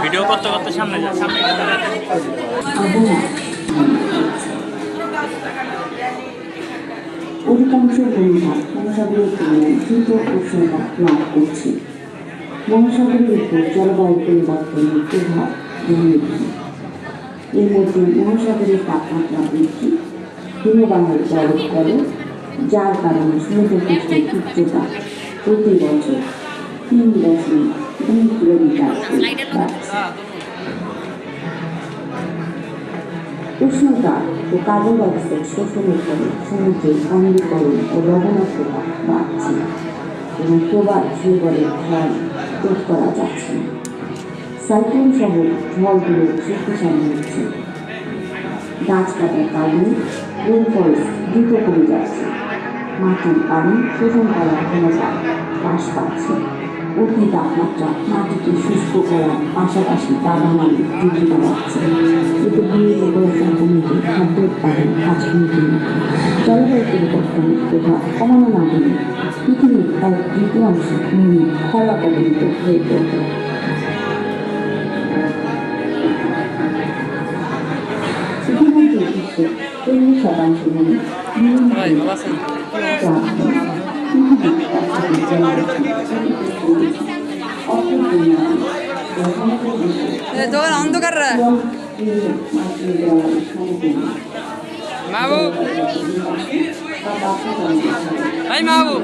Video করতে করতে সামনে যা, সামনে অধিকাংশ মহাসাগরের তুলনায় দ্রুত উষ্ণতা লাভ করছে। মহাসাগরের উপর জলবায়ু পরিবর্তনের প্রভাব এর মধ্যে মহাসাগরের তাপমাত্রা বৃদ্ধি হিমবাহের বরফ গলে যার কারণে সমুদ্রপৃষ্ঠের উচ্চতা প্রতি বছর তিন উষ্ণতা ও কার্বন ডাইঅক্সাইড শোষণের ফলে সমুদ্রের অম্লীকরণ ও লবণাক্ততা বাড়ছে এবং প্রবাল ভূগোলের ঢল রোধ করা যাচ্ছে না সাইক্লোন সহ ঝড়গুলো শক্তিশালী হচ্ছে গাছ কাটার কারণে রেনফরেস্ট দ্রুত কমে যাচ্ছে মাটির পানি শোষণ করার ক্ষমতা হ্রাস পাচ্ছে অতি তাপমাত্রা মাটিকে শুষ্ক করার পাশাপাশি তাপমানে বৃদ্ধি বাড়াচ্ছে এতে ভূমিকম্পন কমিতে খাদ্য উৎপাদন কাজ কমিতে জলবায়ু পরিবর্তনের প্রভাব কমানো না গেলে পৃথিবীর এক তৃতীয়াংশ ভূমি খরা কবলিত হয়ে পড়বে ইতিমধ্যে বিশ্বের চল্লিশ শতাংশ ভূমি দোকান অন্ধকার মাহবুব। এই মাহবুব।